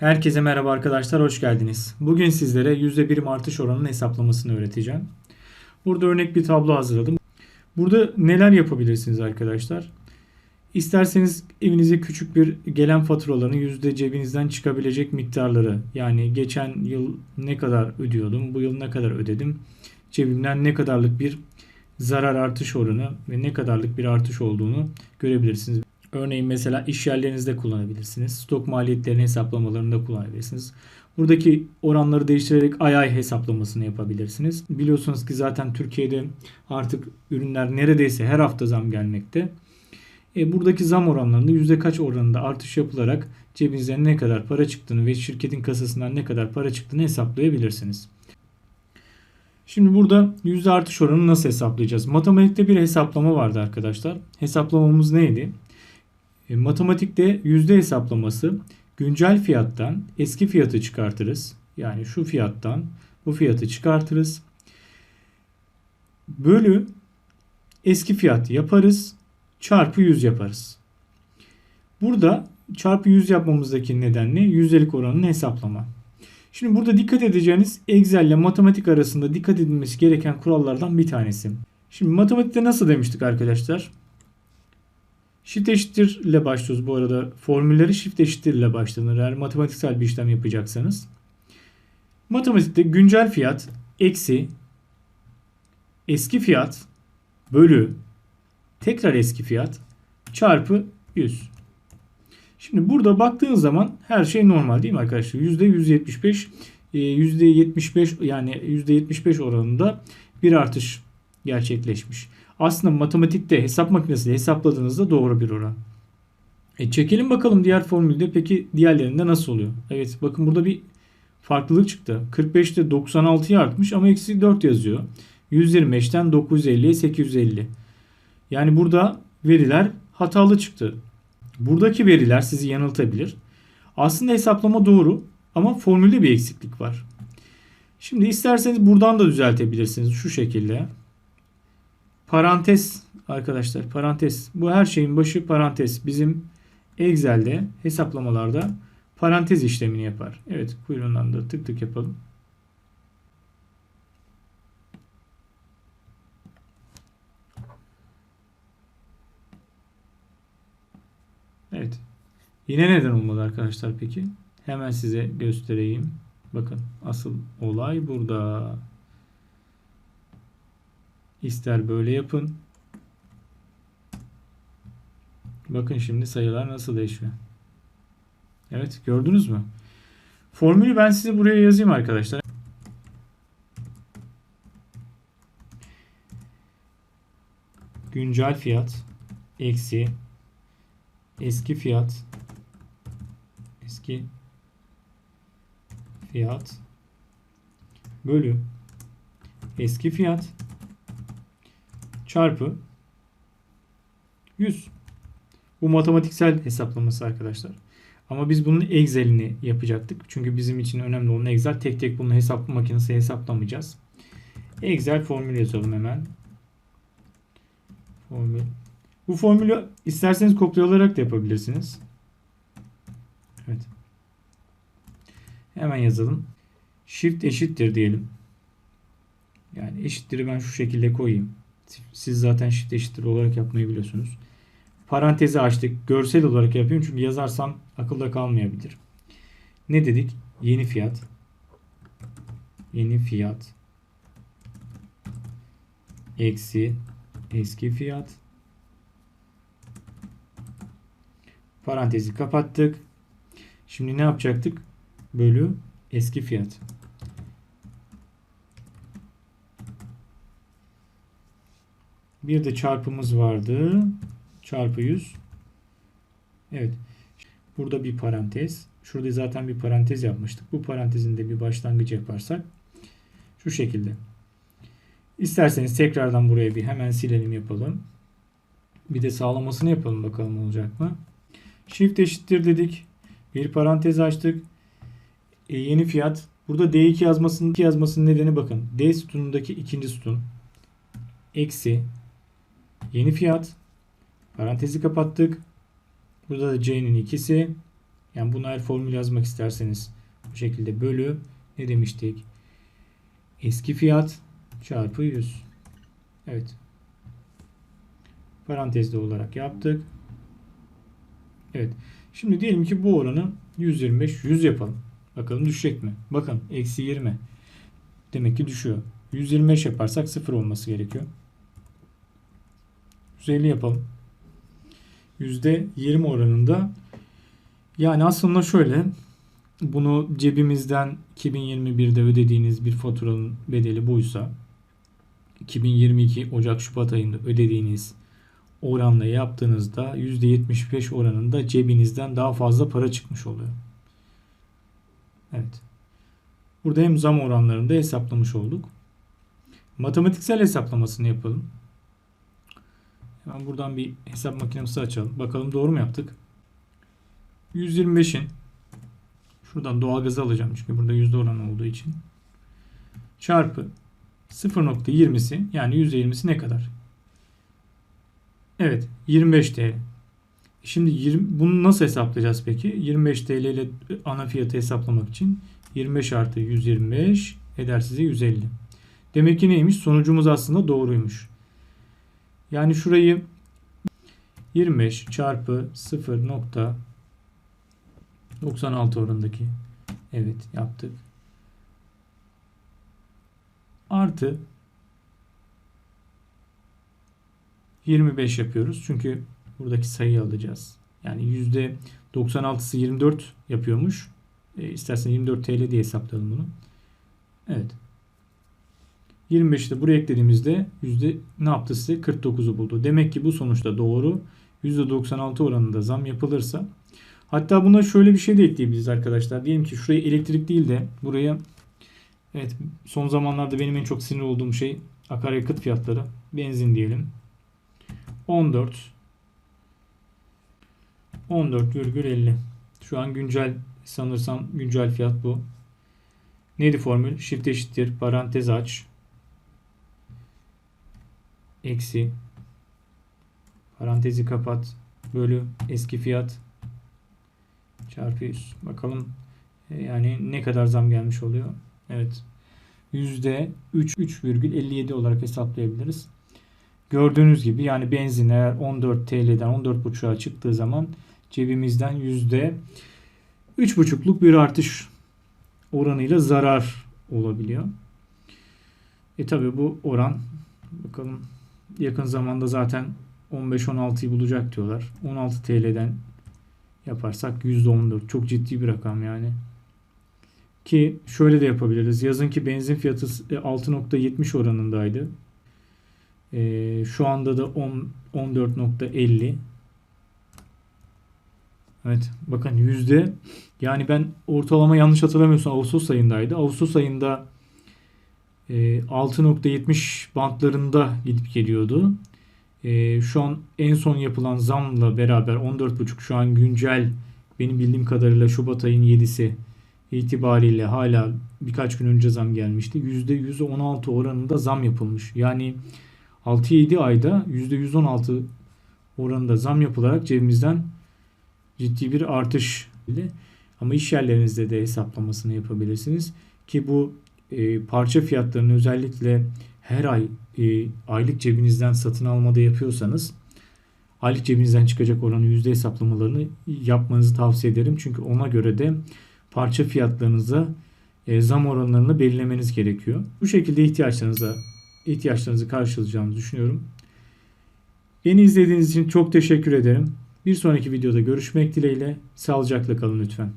Herkese merhaba arkadaşlar, hoş geldiniz. Bugün sizlere %1 artış oranının hesaplamasını öğreteceğim. Burada örnek bir tablo hazırladım. Burada neler yapabilirsiniz arkadaşlar? İsterseniz evinize küçük bir gelen faturaların yüzde cebinizden çıkabilecek miktarları yani geçen yıl ne kadar ödüyordum, bu yıl ne kadar ödedim, cebimden ne kadarlık bir zarar artış oranı ve ne kadarlık bir artış olduğunu görebilirsiniz. Örneğin mesela iş yerlerinizde kullanabilirsiniz. Stok maliyetlerini hesaplamalarında kullanabilirsiniz. Buradaki oranları değiştirerek ay ay hesaplamasını yapabilirsiniz. Biliyorsunuz ki zaten Türkiye'de artık ürünler neredeyse her hafta zam gelmekte. E, buradaki zam oranlarında yüzde kaç oranında artış yapılarak cebinizden ne kadar para çıktığını ve şirketin kasasından ne kadar para çıktığını hesaplayabilirsiniz. Şimdi burada yüzde artış oranını nasıl hesaplayacağız? Matematikte bir hesaplama vardı arkadaşlar. Hesaplamamız neydi? E, matematikte yüzde hesaplaması güncel fiyattan eski fiyatı çıkartırız. Yani şu fiyattan bu fiyatı çıkartırız. Bölü eski fiyat yaparız. Çarpı 100 yaparız. Burada çarpı 100 yapmamızdaki neden ne? Yüzdelik oranını hesaplama. Şimdi burada dikkat edeceğiniz Excel ile matematik arasında dikkat edilmesi gereken kurallardan bir tanesi. Şimdi matematikte nasıl demiştik arkadaşlar? Shift eşittir ile başlıyoruz bu arada. Formülleri shift eşittir ile başlanır. Eğer matematiksel bir işlem yapacaksanız. Matematikte güncel fiyat eksi eski fiyat bölü tekrar eski fiyat çarpı 100. Şimdi burada baktığınız zaman her şey normal değil mi arkadaşlar? %175 %75 yani %75 oranında bir artış gerçekleşmiş. Aslında matematikte hesap makinesiyle hesapladığınızda doğru bir oran. E çekelim bakalım diğer formülde peki diğerlerinde nasıl oluyor? Evet bakın burada bir farklılık çıktı. 45'te 96'ya artmış ama eksi 4 yazıyor. 125'ten 950'ye 850. Yani burada veriler hatalı çıktı. Buradaki veriler sizi yanıltabilir. Aslında hesaplama doğru ama formülde bir eksiklik var. Şimdi isterseniz buradan da düzeltebilirsiniz şu şekilde. Parantez arkadaşlar parantez. Bu her şeyin başı parantez. Bizim Excel'de hesaplamalarda parantez işlemini yapar. Evet kuyruğundan da tık tık yapalım. Evet. Yine neden olmadı arkadaşlar peki? Hemen size göstereyim. Bakın asıl olay burada. İster böyle yapın. Bakın şimdi sayılar nasıl değişiyor. Evet gördünüz mü? Formülü ben size buraya yazayım arkadaşlar. Güncel fiyat eksi eski fiyat eski fiyat bölü eski fiyat çarpı 100. Bu matematiksel hesaplaması arkadaşlar. Ama biz bunun Excel'ini yapacaktık. Çünkü bizim için önemli olan Excel. Tek tek bunu hesap makinesi hesaplamayacağız. Excel formül yazalım hemen. Formül. Bu formülü isterseniz kopyalayarak da yapabilirsiniz. Evet. Hemen yazalım. Shift eşittir diyelim. Yani eşittir'i ben şu şekilde koyayım. Siz zaten shift eşittir olarak yapmayı biliyorsunuz. Parantezi açtık. Görsel olarak yapıyorum çünkü yazarsam akılda kalmayabilir. Ne dedik? Yeni fiyat. Yeni fiyat. Eksi eski fiyat. Parantezi kapattık. Şimdi ne yapacaktık? Bölü eski fiyat. Bir de çarpımız vardı. Çarpı 100. Evet. Burada bir parantez. Şurada zaten bir parantez yapmıştık. Bu parantezin de bir başlangıç yaparsak şu şekilde. İsterseniz tekrardan buraya bir hemen silelim yapalım. Bir de sağlamasını yapalım bakalım olacak mı? Shift eşittir dedik. Bir parantez açtık. E, yeni fiyat. Burada D2 yazmasının, yazmasının nedeni bakın. D sütunundaki ikinci sütun. Eksi Yeni fiyat. Parantezi kapattık. Burada da C'nin ikisi. Yani bunu eğer formül yazmak isterseniz bu şekilde bölü ne demiştik? Eski fiyat çarpı 100. Evet. Parantezde olarak yaptık. Evet. Şimdi diyelim ki bu oranı 125 100 yapalım. Bakalım düşecek mi? Bakın eksi 20. Demek ki düşüyor. 125 yaparsak 0 olması gerekiyor. 150 yapalım. %20 oranında yani aslında şöyle bunu cebimizden 2021'de ödediğiniz bir faturanın bedeli buysa 2022 Ocak Şubat ayında ödediğiniz oranla yaptığınızda %75 oranında cebinizden daha fazla para çıkmış oluyor. Evet. Burada hem zam oranlarını da hesaplamış olduk. Matematiksel hesaplamasını yapalım. Hemen buradan bir hesap makinemizi açalım. Bakalım doğru mu yaptık? 125'in şuradan doğalgazı alacağım çünkü burada yüzde oranı olduğu için. Çarpı 0.20'si yani %20'si ne kadar? Evet 25 TL. Şimdi 20, bunu nasıl hesaplayacağız peki? 25 TL ile ana fiyatı hesaplamak için 25 artı 125 eder size 150. Demek ki neymiş? Sonucumuz aslında doğruymuş. Yani şurayı 25 çarpı 0.96 oranındaki evet yaptık. Artı 25 yapıyoruz. Çünkü buradaki sayıyı alacağız. Yani %96'sı 24 yapıyormuş. E, istersen 24 TL diye hesaplayalım bunu. Evet. 25'i de buraya eklediğimizde yüzde ne yaptı size? 49'u buldu. Demek ki bu sonuçta doğru. %96 oranında zam yapılırsa hatta buna şöyle bir şey de ekleyebiliriz arkadaşlar. Diyelim ki şuraya elektrik değil de buraya evet son zamanlarda benim en çok sinir olduğum şey akaryakıt fiyatları. Benzin diyelim. 14 14,50 şu an güncel sanırsam güncel fiyat bu. Neydi formül? Shift eşittir parantez aç eksi parantezi kapat bölü eski fiyat çarpı 100. Bakalım e, yani ne kadar zam gelmiş oluyor. Evet. Yüzde 3, 3,57 olarak hesaplayabiliriz. Gördüğünüz gibi yani benzin eğer 14 TL'den 14,5'a çıktığı zaman cebimizden yüzde 3,5'luk bir artış oranıyla zarar olabiliyor. E tabi bu oran bakalım yakın zamanda zaten 15-16'yı bulacak diyorlar. 16 TL'den yaparsak %14 çok ciddi bir rakam yani. Ki şöyle de yapabiliriz. Yazın ki benzin fiyatı 6.70 oranındaydı. Ee, şu anda da 10, 14.50. Evet bakın yüzde yani ben ortalama yanlış hatırlamıyorsam Ağustos ayındaydı. Ağustos ayında 6.70 e, bantlarında gidip geliyordu. E, şu an en son yapılan zamla beraber 14.5 şu an güncel benim bildiğim kadarıyla Şubat ayın 7'si itibariyle hala birkaç gün önce zam gelmişti. %116 oranında zam yapılmış. Yani 6-7 ayda %116 oranında zam yapılarak cebimizden ciddi bir artış. Ama iş yerlerinizde de hesaplamasını yapabilirsiniz. Ki bu e, parça fiyatlarını özellikle her ay e, aylık cebinizden satın almada yapıyorsanız aylık cebinizden çıkacak oranı yüzde hesaplamalarını yapmanızı tavsiye ederim. Çünkü ona göre de parça fiyatlarınıza e, zam oranlarını belirlemeniz gerekiyor. Bu şekilde ihtiyaçlarınıza ihtiyaçlarınızı karşılayacağınızı düşünüyorum. Beni izlediğiniz için çok teşekkür ederim. Bir sonraki videoda görüşmek dileğiyle. Sağlıcakla kalın lütfen.